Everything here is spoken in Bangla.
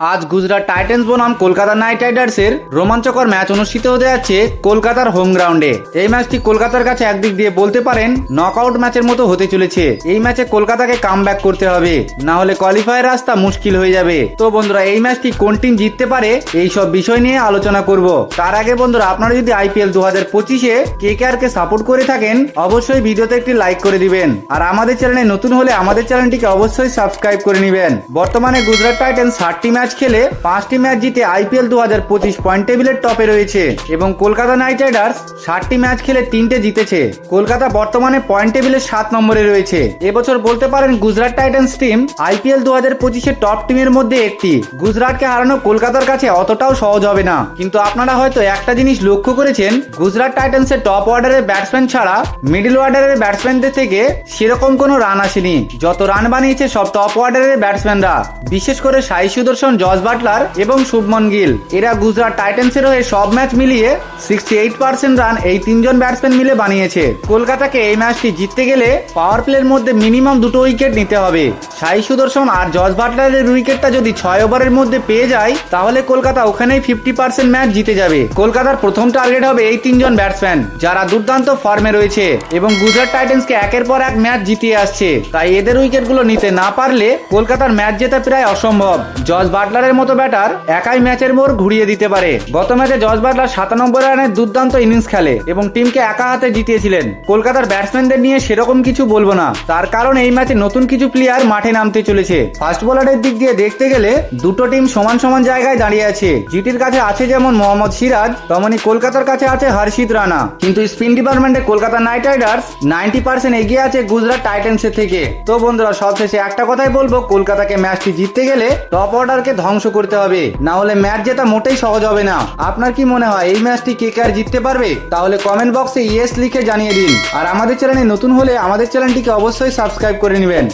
আজ গুজরাট টাইটেন্স বনাম কলকাতা নাইট রাইডার্সের রোমাঞ্চকর ম্যাচ অনুষ্ঠিত হতে যাচ্ছে কলকাতার হোম গ্রাউন্ডে। এই ম্যাচটি কলকাতার কাছে একদিক দিয়ে বলতে পারেন নকআউট ম্যাচের মতো হতে চলেছে। এই ম্যাচে কলকাতাকে কাম করতে হবে, না হলে কোয়ালিফায়ার রাস্তা মুশকিল হয়ে যাবে। তো বন্ধুরা, এই ম্যাচটি কোন টিম জিততে পারে, এই সব বিষয় নিয়ে আলোচনা করব। তার আগে বন্ধুরা, আপনারা যদি আইপিএল দু হাজার পঁচিশে কে কে আর কে সাপোর্ট করে থাকেন, অবশ্যই ভিডিওতে একটি লাইক করে দিবেন। আর আমাদের চ্যানেলে নতুন হলে আমাদের চ্যানেলটিকে অবশ্যই সাবস্ক্রাইব করে নেবেন। বর্তমানে গুজরাট টাইটেন্স ষাটটি ম্যাচ খেলে পাঁচটি ম্যাচ জিতে আইপিএল দু হাজার পঁচিশ পয়েন্ট টেবিলের টপে রয়েছে এবং কলকাতা নাইট রাইডার্স ষাটটি ম্যাচ খেলে তিনটে জিতেছে। কলকাতা বর্তমানে পয়েন্ট টেবিলের সাত নম্বরে রয়েছে। এবছর বলতে পারেন গুজরাট টাইটেন্স টিম আইপিএল দু হাজার পঁচিশের টপ টিমের মধ্যে একটি। গুজরাটকে হারানো কলকাতার কাছে অতটাও সহজ হবে না। কিন্তু আপনারা হয়তো একটা জিনিস লক্ষ্য করেছেন, গুজরাট টাইটেন্সের টপ অর্ডারের ব্যাটসম্যান ছাড়া মিডিল অর্ডারের ব্যাটসম্যানদের থেকে সেরকম কোনো রান আসেনি। যত রান বানিয়েছে সব টপ অর্ডারের ব্যাটসম্যানরা। বিশেষ করে সাই সুদর্শন জস বাটলার এবং শুভমন গিল। এরা গুজরাট টাইটেন্সের হয়ে সব ম্যাচ মিলিয়ে সিক্সটি এইট পার্সেন্ট রান এই তিনজন ব্যাটসম্যান মিলে বানিয়েছে। কলকাতাকে এই ম্যাচটি জিততে গেলে পাওয়ার প্লের মধ্যে মিনিমাম দুটো উইকেট নিতে হবে। সাই সুদর্শন আর জস বাটলারের উইকেটটা যদি ছয় ওভারের মধ্যে পেয়ে যায়, তাহলে কলকাতা ওখানেই ফিফটি পার্সেন্ট ম্যাচ জিতে যাবে। কলকাতার প্রথম টার্গেট হবে এই তিনজন ব্যাটসম্যান যারা দুর্দান্ত ফর্মে রয়েছে এবং গুজরাট টাইটেন্সকে একের পর এক ম্যাচ জিতিয়ে আসছে। তাই এদের উইকেটগুলো নিতে না পারলে কলকাতার ম্যাচ জেতা প্রায় অসম্ভব। জজ জস বাটলারের মতো ব্যাটার একাই ম্যাচের মোড় ঘুরিয়ে দিতে পারে। গত ম্যাচে জস বাটলার সাতানব্বই রানের দুর্দান্ত ইনিংস খেলে এবং টিমকে একা হাতে জিতিয়েছিলেন। কলকাতার ব্যাটসম্যানদের নিয়ে সেরকম কিছু বলব না। তার কারণ এই ম্যাচে নতুন কিছু প্লেয়ার মাঠে নামতে চলেছে। ফাস্ট বোলারের দিক দিয়ে দেখতে গেলে দুটো টিম সমান সমান জায়গায় দাঁড়িয়ে আছে। জিটির কাছে আছে যেমন মোহাম্মদ সিরাজ, তেমনি কলকাতার কাছে আছে হর্ষিত রানা। কিন্তু স্পিন ডিপার্টমেন্টে Kolkata knight riders ninety percent এগিয়ে আছে গুজরাট টাইটেন্সের থেকে। তো বন্ধুরা, সবশেষে একটা কথাই বলব, কলকাতাকে ম্যাচটি জিততে গেলে টপ অর্ডারকে ধ্বংস করতে হবে। না হলে ম্যাচ জেতা মোটেই সহজ হবে না। আপনার কি মনে হয়, এই ম্যাচটি কে কে আর জিততে পারবে? তাহলে কমেন্ট বক্সে ইয়েস লিখে জানিয়ে দিন। আর আমাদের চ্যানেলে নতুন হলে আমাদের চ্যানেলটিকে অবশ্যই সাবস্ক্রাইব করে নেবেন।